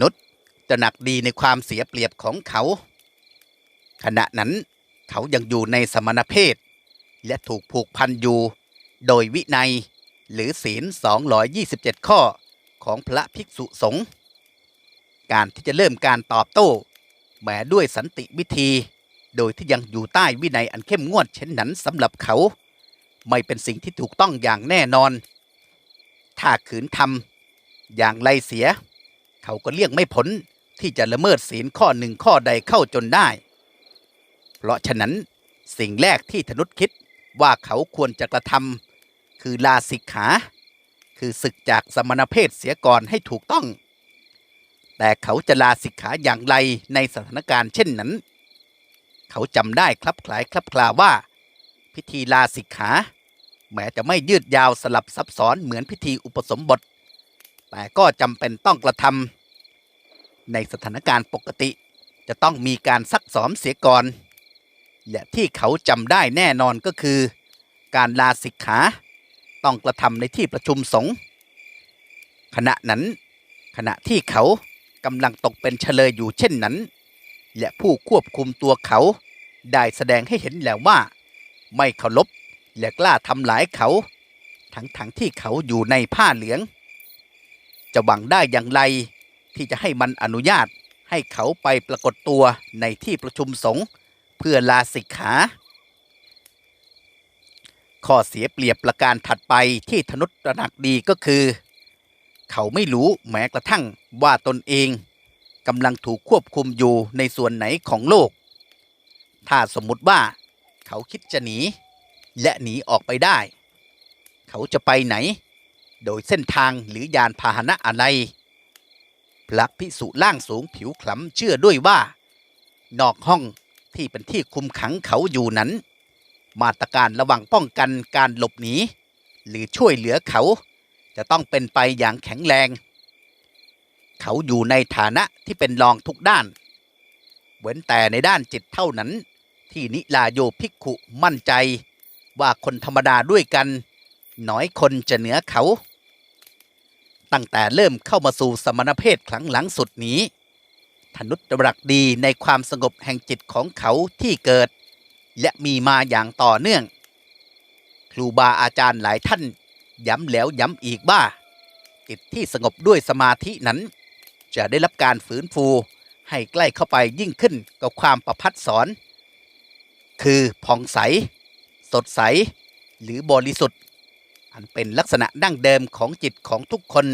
นุษจะหนักดีในความเสียเปรียบของเขา ขณะนั้นเขายังอยู่ในสมณเพศ และถูกผูกพันอยู่ โดยวินัยหรือศีล 227 ข้อของพระภิกษุสงฆ์การที่จะเริ่มการตอบโต้ แม้ด้วยสันติวิธี โดยที่ยังอยู่ใต้วินัยอันเข้มงวดเช่นนั้นสำหรับเขา ไม่เป็นสิ่งที่ถูกต้องอย่างแน่นอน ถ้าขืนทำอย่างไรเสีย เขาก็เลี่ยงไม่พ้นที่จะละเมิดศีลข้อหนึ่งข้อใดเข้าจนได้ เพราะฉะนั้นสิ่งแรกที่ธนุษคิดว่าเขาควรจะกระทำคือลาสิกขา คือศึกจากสมณเพศเสียก่อนให้ถูกต้อง แต่เขาจะลาสิกขาอย่างไรในสถานการณ์เช่นนั้น เขาจำได้คลับคลายคลับคลาว่า พิธีลาสิกขา แม้จะไม่ยืดยาวสลับซับซ้อนเหมือนพิธีอุปสมบท แต่ก็จำเป็นต้องกระทำในสถานการณ์ปกติ จะต้องมีการซักซ้อมเสียก่อน และที่เขาจำได้แน่นอนก็คือ การลาสิกขาต้องกระทำในที่ประชุมสงฆ์ขณะนั้น ขณะที่เขากำลังตกเป็นเฉลยอยู่เช่นนั้น และผู้ควบคุมตัวเขาได้แสดงให้เห็นแล้วว่า ไม่เคารพและกล้าทำลายเขา ทั้งๆทที่เขาอยู่ในผ้าเหลือง จะหวังได้อย่างไร ที่จะให้มันอนุญาตให้เขาไปปรากฏตัวในที่ประชุมสงฆ์เพื่อลาสิกขาข้อเสียเปรียบประการถัดไปที่ธนุตระหนักดีก็คือ เขาไม่รู้แม้กระทั่งว่าตนเองกำลังถูกควบคุมอยู่ในส่วนไหนของโลก ถ้าสมมุติว่า เขาคิดจะหนี และหนีออกไปได้ เขาจะไปไหน โดยเส้นทางหรือยานพาหนะอะไร พระพิสุล่างสูงผิวขล้ำเชื่อด้วยว่า นอกห้องที่เป็นที่คุมขังเขาอยู่นั้น มาตรการระวังป้องกันการหลบหนี หรือช่วยเหลือเขา จะต้องเป็นไปอย่างแข็งแรง เขาอยู่ในฐานะที่เป็นรองทุกด้าน เว้นแต่ในด้านจิตเท่านั้น ที่นิลาโยภิกขุมั่นใจว่าคนธรรมดาด้วยกัน น้อยคนจะเหนือเขา ตั้งแต่เริ่มเข้ามาสู่สมณเพศครั้งหลังสุดนี้ธนุตรักดีในความสงบแห่งจิตของเขาที่เกิด และมีมาอย่างต่อเนื่อง ครูบาอาจารย์หลายท่าน ย้ำแล้วย้ำอีกว่าจิตที่สงบด้วยสมาธินั้น จะได้รับการฝืนฟูให้ใกล้เข้าไปยิ่งขึ้นกับความประพัดสอน คือผ่องใส สดใส หรือบริสุทธิ์ อันเป็นลักษณะดั้งเดิมของจิตของทุกคน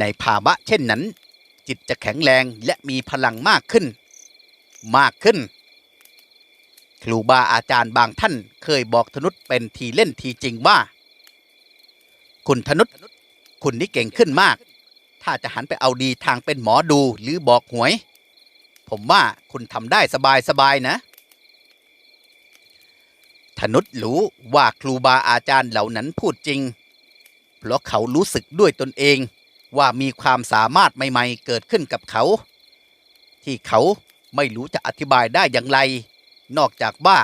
ในภาวะเช่นนั้น จิตจะแข็งแรงและมีพลังมากขึ้น มากขึ้น ครูบาอาจารย์บางท่านเคยบอกธนุษเป็นทีเล่นทีจริงว่า คุณธนุษคุณนี่เก่งขึ้นมาก ถ้าจะหันไปเอาดีทางเป็นหมอดูหรือบอกหวย ผมว่าคุณทำได้สบายสบายๆนะ ธนุษรู้ว่าครูบาอาจารย์เหล่านั้นพูดจริง เพราะเขารู้สึกด้วยตนเองว่ามีความสามารถใหม่ๆ เกิดขึ้นกับเขา ที่เขาไม่รู้จะอธิบายได้อย่างไร นอกจากว่า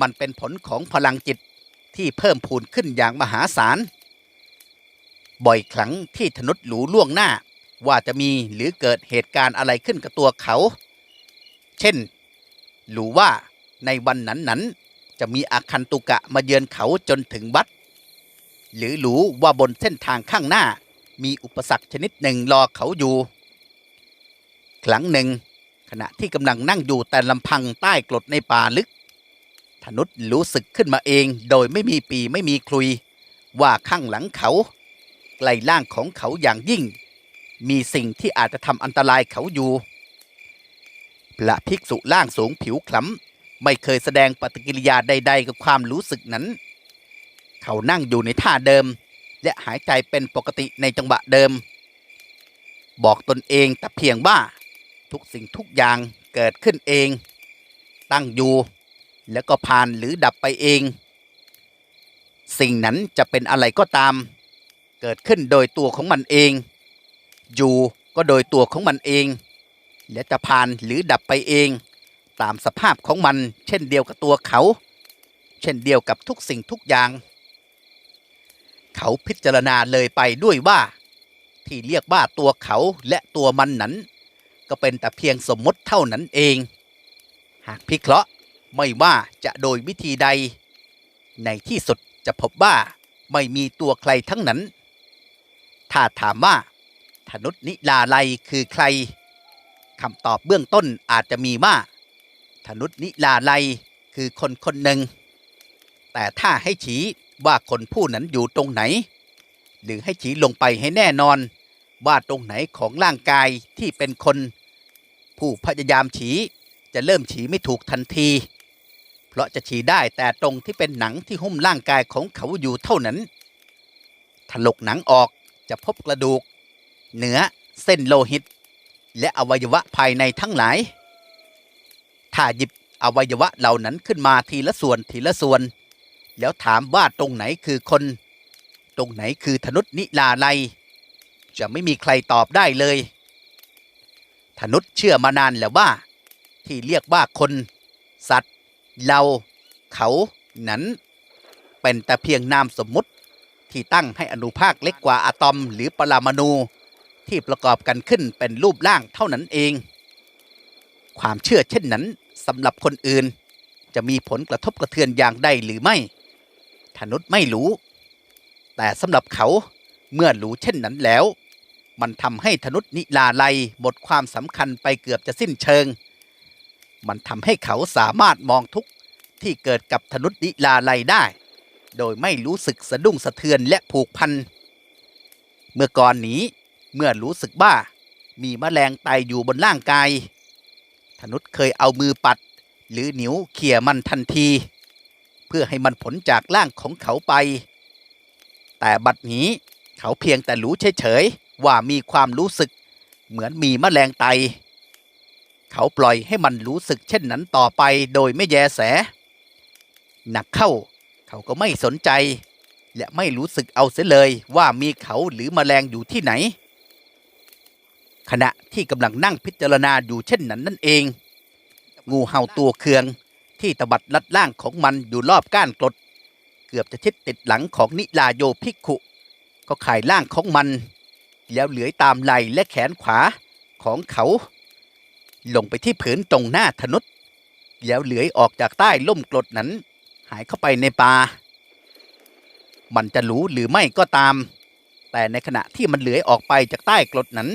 มันเป็นผลของพลังจิตที่เพิ่มพูนขึ้นอย่างมหาศาล บ่อยครั้งที่ธนุษรู้ล่วงหน้าว่าจะมีหรือเกิดเหตุการณ์อะไรขึ้นกับตัวเขา เช่น หรู้ว่าในวันนั้นๆ จะมีอาคันตุกะมาเยือนเขาจนถึงวัด หรือรู้ว่าบนเส้นทางข้างหน้า มีอุปสรรคชนิดหนึ่งรอเขาอยู่ ครั้งหนึ่ง ขณะที่กำลังนั่งอยู่แต่ลำพังใต้กรดในป่าลึกธนุษรู้สึกขึ้นมาเองโดยไม่มีปีไม่มีคลุย ว่าข้างหลังเขาใกล้ล่างของเขาอย่างยิ่ง มีสิ่งที่อาจจะทำอันตรายเขาอยู่ พระภิกษุล่างสูงผิวคล้ำ ไม่เคยแสดงปฏิกิริยาใด ๆ กับความรู้สึกนั้น เขานั่งอยู่ในท่าเดิม และหายใจเป็นปกติในจังหวะเดิม บอกตนเองแต่เพียงว่าทุกสิ่งทุกอย่างเกิดขึ้นเอง ตั้งอยู่ แล้วก็ผ่านหรือดับไปเอง สิ่งนั้นจะเป็นอะไรก็ตาม เกิดขึ้นโดยตัวของมันเอง อยู่ก็โดยตัวของมันเอง และจะผ่านหรือดับไปเอง ตามสภาพของมันเช่นเดียวกับตัวเขา เช่นเดียวกับทุกสิ่งทุกอย่าง เขาพิจารณาเลยไปด้วยว่า ที่เรียกว่าตัวเขาและตัวมันนั้น ก็เป็นแต่เพียงสมมติเท่านั้นเอง หากพิเคราะห์ไม่ว่าจะโดยวิธีใด ในที่สุดจะพบว่าไม่มีตัวใครทั้งนั้น ถ้าถามว่าธนุษนิลาไลยคือใครคำตอบเบื้องต้นอาจจะมีว่า ธนุษนิลาไลยคือคนคนหนึ่ง แต่ถ้าให้ชี้ว่าคนผู้นั้นอยู่ตรงไหน หรือให้ชี้ลงไปให้แน่นอน ว่าตรงไหนของร่างกายที่เป็นคน ผู้พยายามชี้จะเริ่มชี้ไม่ถูกทันที เพราะจะชี้ได้แต่ตรงที่เป็นหนังที่หุ้มร่างกายของเขาอยู่เท่านั้น ถลกหนังออกจะพบกระดูก เนื้อเส้นโลหิต และอวัยวะภายในทั้งหลาย ถ้าหยิบอวัยวะเหล่านั้นขึ้นมาทีละส่วนทีละส่วน แล้วถามว่าตรงไหนคือคน ตรงไหนคือธนุษนิลาไลจะไม่มีใครตอบได้เลย ธนุษเชื่อมานานแล้วว่า ที่เรียกว่าคน สัตว์ เรา เขานั้น เป็นแต่เพียงนามสมมุติที่ตั้งให้อนุภาคเล็กกว่าอะตอมหรือปรมาณูที่ประกอบกันขึ้นเป็นรูปร่างเท่านั้นเอง ความเชื่อเช่นนั้น สำหรับคนอื่น จะมีผลกระทบกระเทือนอย่างใดหรือไม่ธนุษย์ไม่รู้ แต่สำหรับเขาเมื่อรู้เช่นนั้นแล้ว มันทำให้ธนุษย์นิลาไลหมดความสำคัญไปเกือบจะสิ้นเชิง มันทำให้เขาสามารถมองทุกที่เกิดกับธนุษย์นิลาไลได้ โดยไม่รู้สึกสะดุ้งสะเทือนและผูกพัน เมื่อก่อนนี้เมื่อรู้สึกว่ามีแมลงไตอยู่บนร่างกาย นุษย์เคยเอามือปัด หรือนิ้วเขี่ยมันทันที เพื่อให้มันผลจากร่างของเขาไป แต่บัดนี้เขาเพียงแต่รู้เฉยๆว่ามีความรู้สึก เหมือนมีแมลงไต เขาปล่อยให้มันรู้สึกเช่นนั้นต่อไปโดยไม่แยแส หนักเข้า เขาก็ไม่สนใจ และไม่รู้สึกเอาเสียเลยว่ามีเขาหรือแมลงอยู่ที่ไหน ขณะที่กำลังนั่งพิจารณาอยู่เช่นนั้นนั่นเอง งูเห่าตัวเคืองที่ตบัดลัดล่างของมันอยู่รอบก้านกรด เกือบจะชิดติดหลังของนิลาโยภิกขุ ก็ข่ายล่างของมัน แล้วเหลือยตามไหลและแขนขวาของเขาลงไปที่ผืนตรงหน้าธนุษแล้วเหลือยออกจากใต้ล่มกรดนั้น หายเข้าไปในป่า มันจะรู้หรือไม่ก็ตาม แต่ในขณะที่มันเหลือยออกไปจากใต้กรดนั้น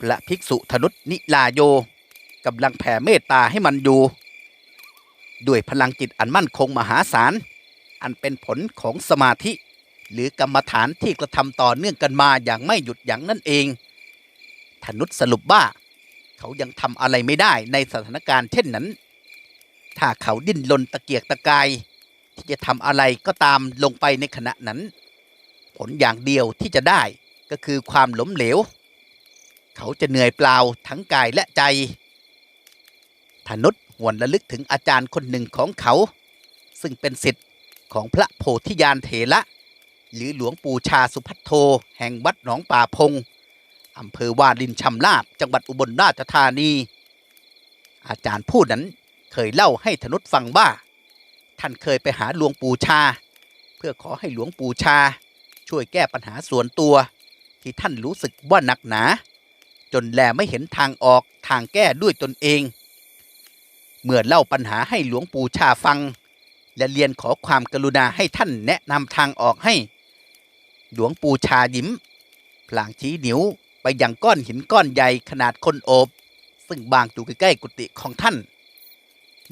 พระภิกษุธนุษนิลาโยกำลังแผ่เมตตาให้มันอยู่ ด้วยพลังจิตอันมั่นคงมหาศาล อันเป็นผลของสมาธิ หรือกรรมฐานที่กระทำต่อเนื่องกันมาอย่างไม่หยุดยั้งนั่นเอง ธนุษสรุปว่า เขายังทำอะไรไม่ได้ในสถานการณ์เช่นนั้น ถ้าเขาดิ้นรนตะเกียกตะกายที่จะทำอะไรก็ตามลงไปในขณะนั้น ผลอย่างเดียวที่จะได้ก็คือความล้มเหลว เขาจะเหนื่อยเปล่าทั้งกายและใจธนุษหวนระลึกถึงอาจารย์คนหนึ่งของเขา ซึ่งเป็นสิทธิ์ของพระโพธิญาณเถระ หรือหลวงปู่ชาสุพัทโท แห่งวัดหนองป่าพงอำเภอวาลินชำราบจังหวัดอุบลราชธานี อาจารย์ผู้นั้นเคยเล่าให้ธนุษฟังว่า ท่านเคยไปหาหลวงปู่ชา เพื่อขอให้หลวงปู่ชา ช่วยแก้ปัญหาส่วนตัว ที่ท่านรู้สึกว่าหนักหนา จนแลไม่เห็นทางออกทางแก้ด้วยตนเอง เมื่อเล่าปัญหาให้หลวงปู่ชาฟัง และเรียนขอความกรุณาให้ท่านแนะนำทางออกให้ หลวงปู่ชายิ้มพลางชี้นิ้วไปยังก้อนหินก้อนใหญ่ขนาดคนโอบ ซึ่งบางอยู่ใกล้ๆกุฏิของท่าน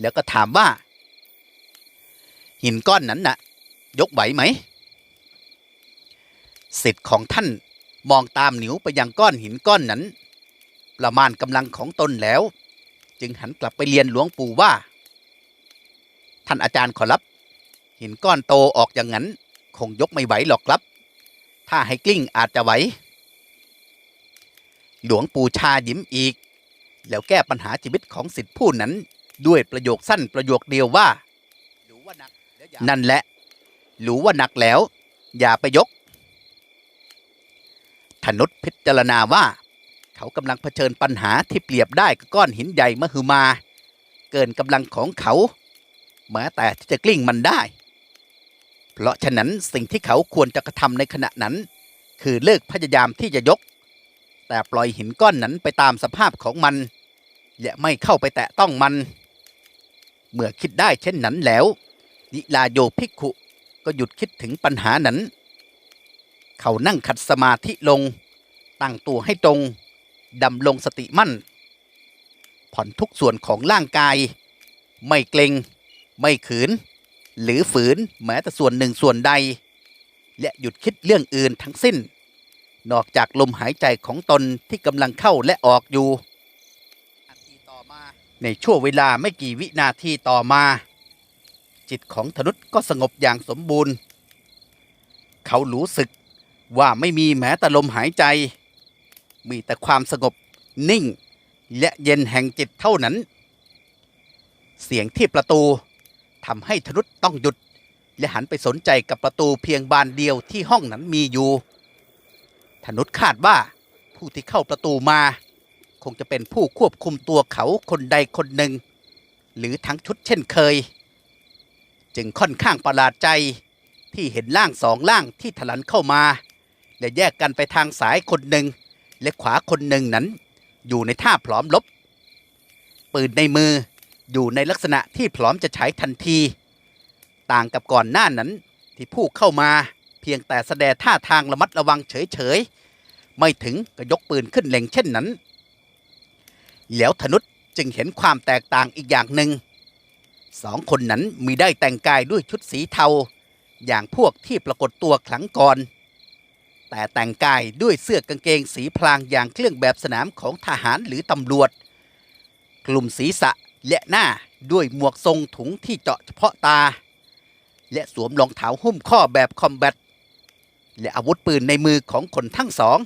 แล้วก็ถามว่า หินก้อนนั้นน่ะ ยกไหวไหมสิทธิ์ของท่านมองตามนิ้วไปยังก้อนหินก้อนนั้น ประมาณกำลังของตนแล้ว จึงหันกลับไปเรียนหลวงปู่ว่า ท่านอาจารย์ขอรับ หินก้อนโตออกอย่างนั้น คงยกไม่ไหวหรอกครับ ถ้าให้กลิ้งอาจจะไหวหลวงปู่ชายิ้มอีก แล้วแก้ปัญหาชีวิตของสิทธิผู้นั้น ด้วยประโยคสั้นประโยคเดียวว่า นั่นแหละ รู้ว่าหนักแล้ว อย่าไปยกธนุษพิจารณาว่า เขากำลังเผชิญปัญหาที่เปรียบได้กับก้อนหินใหญ่มหึมา เกินกำลังของเขาแม้แต่ที่จะกลิ้งมันได้ เพราะฉะนั้นสิ่งที่เขาควรจะกระทำในขณะนั้น คือเลิกพยายามที่จะยก แต่ปล่อยหินก้อนนั้นไปตามสภาพของมัน และไม่เข้าไปแตะต้องมัน เมื่อคิดได้เช่นนั้นแล้วนิลาโยภิกขุก็หยุดคิดถึงปัญหานั้น เขานั่งขัดสมาธิลง ตั้งตัวให้ตรง ดำลงสติมั่น ผ่อนทุกส่วนของร่างกาย ไม่เกรงไม่ขืน หรือฝืนแม้แต่ส่วนหนึ่งส่วนใด และหยุดคิดเรื่องอื่นทั้งสิ้น นอกจากลมหายใจของตนที่กำลังเข้าและออกอยู่ ในช่วงเวลาไม่กี่วินาทีต่อมา จิตของธนุษก็สงบอย่างสมบูรณ์ เขารู้สึกว่าไม่มีแม้แต่ลมหายใจ มีแต่ความสงบนิ่ง และเย็นแห่งจิตเท่านั้น เสียงที่ประตูทำให้ธนุษต้องหยุด และหันไปสนใจกับประตูเพียงบานเดียวที่ห้องนั้นมีอยู่ธนุษคาดว่าผู้ที่เข้าประตูมา คงจะเป็นผู้ควบคุมตัวเขาคนใดคนหนึ่ง หรือทั้งชุดเช่นเคย จึงค่อนข้างประหลาดใจที่เห็นร่างสองร่างที่ถลันเข้ามา และแยกกันไปทางสายคนหนึ่ง และขวาคนหนึ่งนั้น อยู่ในท่าพร้อมลบ ปืนในมืออยู่ในลักษณะที่พร้อมจะใช้ทันที ต่างกับก่อนหน้านั้นที่ผู้เข้ามาเพียงแต่แสดงท่าทางระมัดระวังเฉยๆ ไม่ถึงก็ยกปืนขึ้นเล็งเช่นนั้น แล้วธนุษจึงเห็นความแตกต่างอีกอย่างหนึ่งสองคนนั้นมีได้แต่งกายด้วยชุดสีเทา อย่างพวกที่ปรากฏตัวครั้งก่อน แต่แต่งกายด้วยเสื้อกางเกงสีพลางอย่างเครื่องแบบสนามของทหารหรือตำรวจ กลุ่มศีรษะและหน้าด้วยหมวกทรงถุงที่เจาะเฉพาะตา และสวมรองเท้าหุ้มข้อแบบคอมแบทและอาวุธปืนในมือของคนทั้งสอง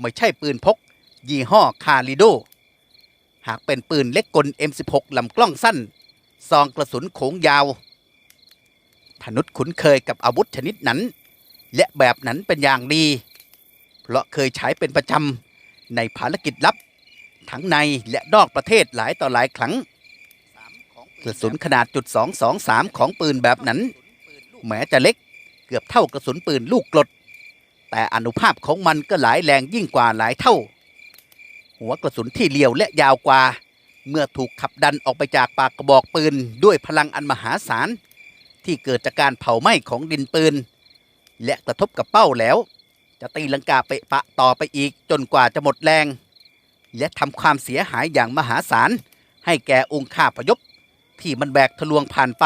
ไม่ใช่ปืนพก ยี่ห้อคาริโด หากเป็นปืนเล็กกล M16 ลำกล้องสั้น ซองกระสุนโขงยาวธนุษคุ้นเคยกับอาวุธชนิดนั้น และแบบนั้นเป็นอย่างดี เพราะเคยใช้เป็นประจำในภารกิจลับ ทั้งในและนอกประเทศหลายต่อหลายครั้งกระสุนขนาดจุด223 ของปืนแบบนั้น แม้จะเล็กเกือบเท่ากระสุนปืนลูกกรดแต่อนุภาพของมันก็หลายแรงยิ่งกว่าหลายเท่า หัวกระสุนที่เลียวและยาวกว่า เมื่อถูกขับดันออกไปจากปากกระบอกปืนด้วยพลังอันมหาศาล ที่เกิดจากการเผาไหม้ของดินปืน และกระทบกับเป้าแล้ว จะตีลังกาเปะปะต่อไปอีกจนกว่าจะหมดแรง และทำความเสียหายอย่างมหาศาล ให้แก่องค์ข้าพยพที่มันแบกทะลวงผ่านไป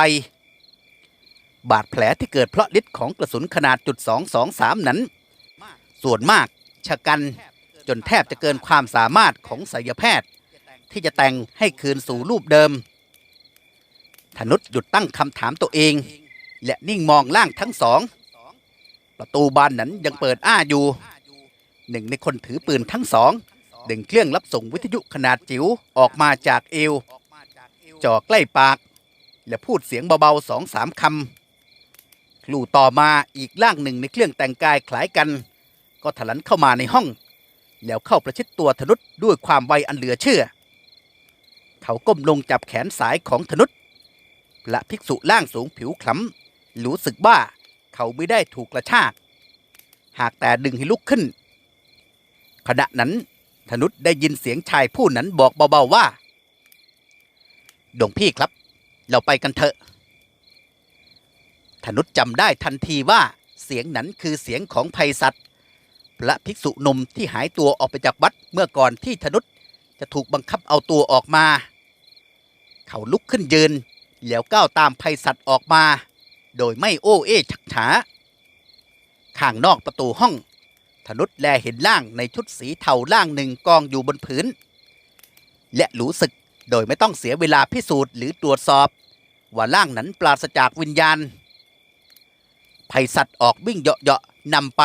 บาดแผลที่เกิดเพราะฤทธิ์ของกระสุนขนาดจุด223 นั้น ส่วนมากชะกันจนแทบจะเกินความสามารถของศัลยแพทย์ ที่จะแต่งให้คืนสู่รูปเดิมธนุษหยุดตั้งคำถามตัวเอง และนิ่งมองล่างทั้งสอง ประตูบานนั้นยังเปิดอ้าอยู่หนึ่งในคนถือปืนทั้งสองดึงเครื่องรับส่งวิทยุขนาดจิ๋วออกมาจากเอวจ่อใกล้ปาก และพูดเสียงเบาๆสองสามคำคลู่ต่อมาอีกร่างหนึ่งในเครื่องแต่งกายคล้ายกัน ก็ถลันเข้ามาในห้อง แล้วเข้าประชิดตัวธนุษด้วยความไวอันเหลือเชื่อ เขาก้มลงจับแขนสายของธนุษพระภิกษุร่างสูงผิวคล้ำรู้สึกว่า เขาไม่ได้ถูกกระชาก หากแต่ดึงให้ลุกขึ้น ขณะนั้นธนุษได้ยินเสียงชายผู้นั้นบอกเบาๆว่าหลวงพี่ครับ เราไปกันเถอะธนุษจำได้ทันทีว่าเสียงนั้นคือเสียงของภัยสัตว์พระภิกษุหนุ่มที่หายตัวออกไปจากวัดเมื่อก่อนที่ธนุษจะถูกบังคับเอาตัวออกมา เขาลุกขึ้นยืน แล้วก้าวตามภัยสัตว์ออกมา โดยไม่โอ้เอชักฉาข้างนอกประตูห้องธนุษแลเห็นร่างในชุดสีเทาร่างหนึ่งกองอยู่บนพื้น และรู้สึกโดยไม่ต้องเสียเวลาพิสูจน์หรือตรวจสอบ ว่าร่างนั้นปราศจากวิญญาณภัยสัตว์ออกวิ่งเหาะๆนำไป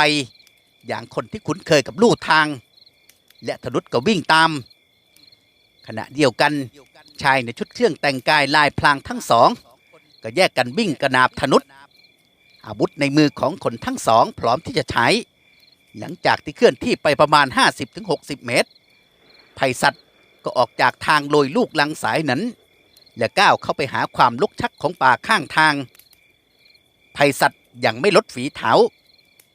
อย่างคนที่คุ้นเคยกับลู่ทาง และธนุษก็วิ่งตาม ขณะเดียวกันชายในชุดเครื่องแต่งกายลายพลางทั้งสอง ก็แยกกันวิ่งกระนาบธนุษอาวุธในมือของคนทั้งสองพร้อมที่จะใช้ หลังจากที่เคลื่อนที่ไปประมาณ 50-60 เมตรภัยสัตว์ก็ออกจากทางโรยลูกลังสายนั้น และก้าวเข้าไปหาความลุกชักของป่าข้างทางภัยสัตว์ยังไม่ลดฝีเท้า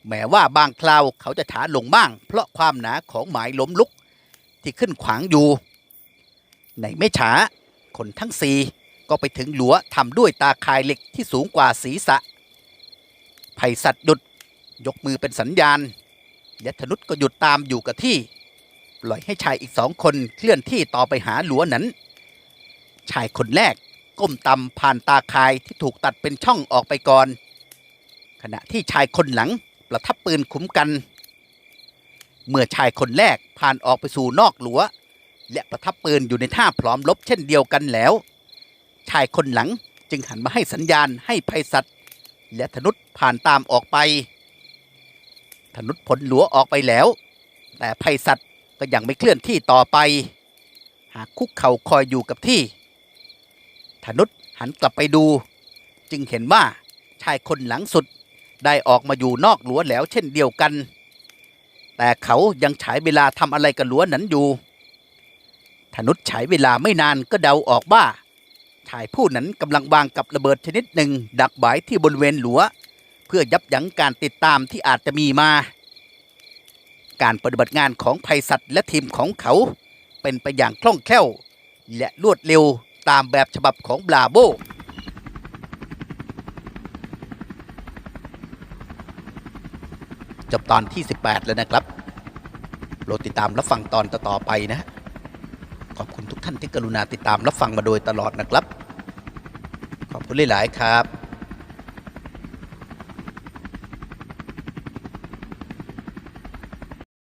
แม้ว่าบางคราวเขาจะช้าลงบ้าง เพราะความหนาของหมายล้มลุกที่ขึ้นขวางอยู่ ในไม่ช้าคนทั้งสี่ ก็ไปถึงหลัวทำด้วยตาคายเหล็กที่สูงกว่าศีรษะไพศาลหยุดยกมือเป็นสัญญาณและธนุษก็หยุดตามอยู่กับที่ ปล่อยให้ชายอีกสองคนเคลื่อนที่ต่อไปหาหลัวนั้น ชายคนแรกก้มต่ำผ่านตาคายที่ถูกตัดเป็นช่องออกไปก่อน ขณะที่ชายคนหลังประทับปืนคุ้มกัน เมื่อชายคนแรกผ่านออกไปสู่นอกหลัว และประทับปืนอยู่ในท่าพร้อมรบเช่นเดียวกันแล้ว ชายคนหลังจึงหันมาให้สัญญาณให้ไพศาลและธนุษผ่านตามออกไป ธนุษผลหลัวออกไปแล้ว แต่ไพศาลก็ยังไม่เคลื่อนที่ต่อไป หากคุกเข่าคอยอยู่กับที่ ธนุษหันกลับไปดู จึงเห็นว่าชายคนหลังสุดได้ออกมาอยู่นอกหลัวแล้วเช่นเดียวกัน แต่เขายังฉายเวลาทำอะไรกับหลัวนั้นอยู่ธนุษฉายเวลาไม่นานก็เดาออกว่าายผู้นั้นกำลังวางกับระเบิดชนิดหนึ่ง ดักไว้ที่บริเวณหลัว เพื่อยับยั้งการติดตามที่อาจจะมีมา การปฏิบัติงานของไพศาลและทีมของเขา เป็นไปอย่างคล่องแคล่ว และรวดเร็วตามแบบฉบับของบราโบจบตอนที่ 18 แล้วนะครับโปรดติดตามรับฟังตอนต่อๆไปนะ ขอบคุณทุกท่านที่กรุณาติดตามรับฟังมาโดยตลอดนะครับ คุณหลายๆครับ